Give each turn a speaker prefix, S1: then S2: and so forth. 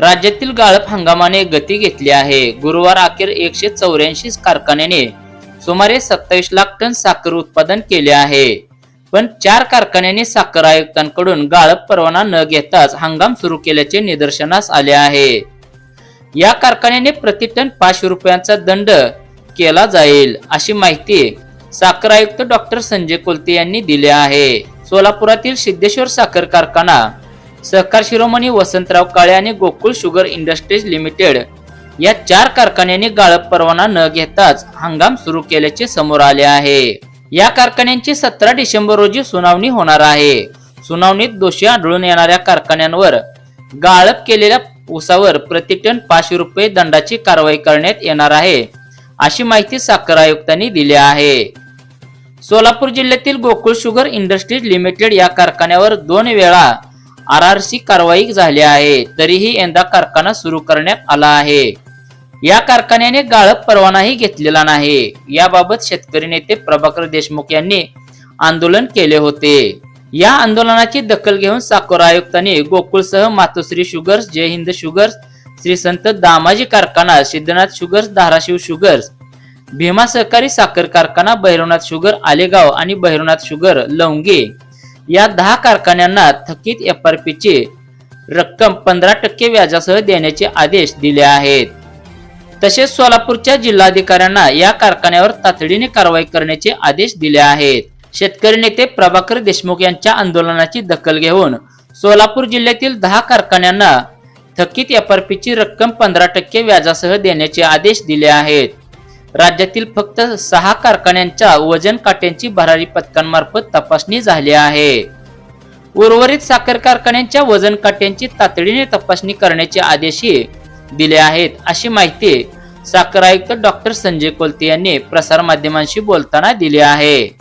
S1: राज्यातील गाळप हंगामाने गती घेतली आहे. गुरुवार अखेर एकशे चौऱ्याऐंशी कारखान्याने सुमारे सत्तावीस लाख टन साखर उत्पादन केले आहे. पण चार कारखान्यांनी साखर आयुक्तांकडून गाळप परवाना न घेताच हंगाम सुरू केल्याचे निदर्शनास आले आहे. या कारखान्याने प्रति टन पाचशे रुपयांचा दंड केला जाईल अशी माहिती साखर आयुक्त डॉक्टर संजय कोलते यांनी दिली आहे. सोलापुरातील सिद्धेश्वर साखर कारखाना सहकार शिरोमणी वसंतराव काळे आणि गोकुळ शुगर इंडस्ट्रीज लिमिटेड या चार कारखान्यांनी गाळप परवाना न घेताच हंगाम सुरू केल्याचे समोर आले आहे. या कारखान्यांची सतरा डिसेंबर रोजी सुनावणी होणार आहे. सुनावणीत दोषी आढळून येणाऱ्या कारखान्यांवर गाळप केलेल्या ऊसावर प्रति टन पाचशे रुपये दंडाची कारवाई करण्यात येणार आहे अशी माहिती साखर आयुक्तांनी दिली आहे. सोलापूर जिल्ह्यातील गोकुळ शुगर इंडस्ट्रीज लिमिटेड या कारखान्यावर दोन वेळा आर आर सी कारवाई झाली आहे. तरीही यंदा कारखाना सुरू करण्यात आला आहे. या कारखान्याने गाळप परवानाही घेतलेला नाही. याबाबत शेतकरी नेते प्रभाकर देशमुख यांनी आंदोलन केले होते. या आंदोलनाची दखल घेऊन साखर आयुक्तांनी गोकुळसह मातोश्री शुगर्स जय हिंद शुगर्स श्री संत दामाजी कारखाना सिद्धनाथ शुगर्स धाराशिव शुगर्स भीमा सहकारी साखर कारखाना भैरवनाथ शुगर आलेगाव आणि भैरवनाथ शुगर लवंगे या दहा कारखान्यांना थकीत एफ आर पीची रक्कम पंधरा टक्के व्याजासह देण्याचे आदेश दिले आहेत. तसेच सोलापूरच्या जिल्हाधिकाऱ्यांना या कारखान्यावर तातडीने कारवाई करण्याचे आदेश दिले आहेत. शेतकरी नेते प्रभाकर देशमुख यांच्या आंदोलनाची दखल घेऊन सोलापूर जिल्ह्यातील दहा कारखान्यांना थकीत एफ आर पीची रक्कम पंधरा टक्के व्याजासह देण्याचे आदेश दिले आहेत. राज्यातील फक्त सहा कारखान्यांच्या वजन काट्यांची भरारी पथकांमार्फत तपासणी झाली आहे. उर्वरित साखर कारखान्यांच्या वजन काट्यांची तातडीने तपासणी करण्याचे आदेशही दिले आहेत अशी माहिती साखर आयुक्त डॉक्टर संजय कोलते यांनी प्रसार माध्यमांशी बोलताना दिली आहे.